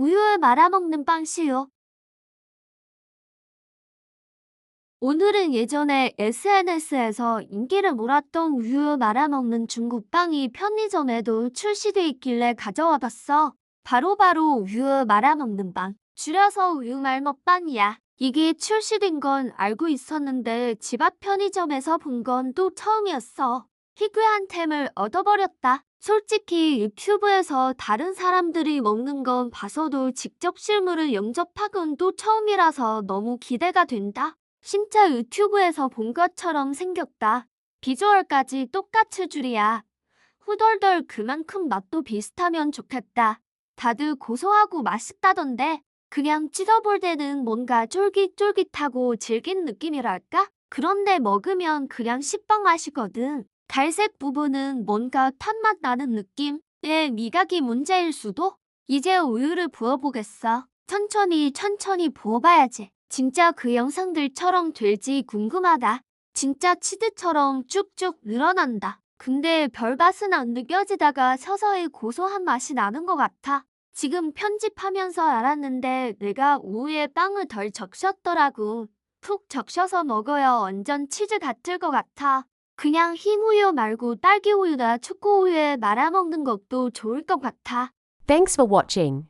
우유에 말아먹는 빵시요. 오늘은 예전에 SNS에서 인기를 몰았던 우유 말아먹는 중국 빵이 편의점에도 출시돼 있길래 가져와 봤어. 바로바로 우유 말아먹는 빵. 줄여서 우유 말먹빵이야. 이게 출시된 건 알고 있었는데 집 앞 편의점에서 본 건 또 처음이었어. 희귀한 템을 얻어버렸다. 솔직히 유튜브에서 다른 사람들이 먹는 건 봐서도 직접 실물을 영접하곤 또 처음이라서 너무 기대가 된다. 진짜 유튜브에서 본 것처럼 생겼다. 비주얼까지 똑같을 줄이야. 후덜덜 그만큼 맛도 비슷하면 좋겠다. 다들 고소하고 맛있다던데 그냥 찢어볼 때는 뭔가 쫄깃쫄깃하고 질긴 느낌이랄까? 그런데 먹으면 그냥 식빵 맛이거든. 갈색 부분은 뭔가 탄맛 나는 느낌? 내 미각이 문제일 수도? 이제 우유를 부어보겠어. 천천히 천천히 부어봐야지. 진짜 그 영상들처럼 될지 궁금하다. 진짜 치즈처럼 쭉쭉 늘어난다. 근데 별맛은 안 느껴지다가 서서히 고소한 맛이 나는 것 같아. 지금 편집하면서 알았는데 내가 우유에 빵을 덜 적셨더라고. 푹 적셔서 먹어야 완전 치즈 같을 것 같아. 그냥 흰 우유 말고 딸기 우유나 초코 우유에 말아먹는 것도 좋을 것 같아. Thanks for watching.